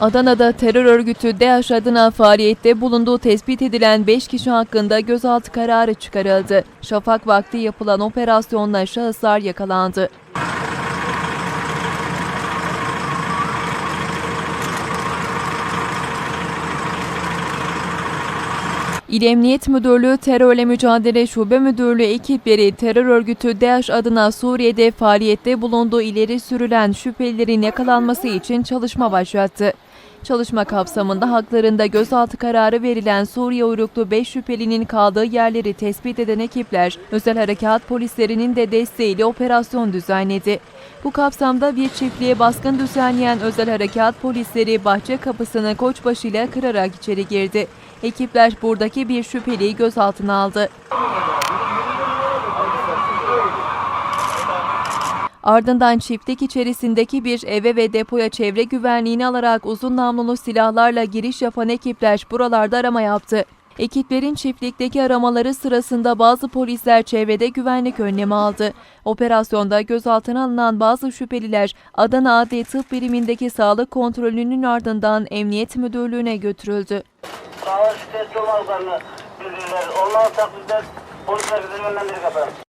Adana'da terör örgütü DAEŞ adına faaliyette bulunduğu tespit edilen 5 kişi hakkında gözaltı kararı çıkarıldı. Şafak vakti yapılan operasyonla şahıslar yakalandı. İl Emniyet Müdürlüğü Terörle Mücadele Şube Müdürlüğü ekipleri terör örgütü DAEŞ adına Suriye'de faaliyette bulunduğu ileri sürülen şüphelilerin yakalanması için çalışma başlattı. Çalışma kapsamında haklarında gözaltı kararı verilen Suriye uyruklu 5 şüphelinin kaldığı yerleri tespit eden ekipler, özel harekat polislerinin de desteğiyle operasyon düzenledi. Bu kapsamda bir çiftliğe baskın düzenleyen özel harekat polisleri bahçe kapısını koçbaşıyla kırarak içeri girdi. Ekipler buradaki bir şüpheliyi gözaltına aldı. Ardından çiftlik içerisindeki bir eve ve depoya çevre güvenliğini alarak uzun namlulu silahlarla giriş yapan ekipler buralarda arama yaptı. Ekiplerin çiftlikteki aramaları sırasında bazı polisler çevrede güvenlik önlemi aldı. Operasyonda gözaltına alınan bazı şüpheliler Adana Adli Tıp Birimindeki sağlık kontrolünün ardından Emniyet Müdürlüğü'ne götürüldü. Sağlık şikayetçi olmadıklarını bildirirler. Olmazsa bizler polisler bizi yönlendirir efendim.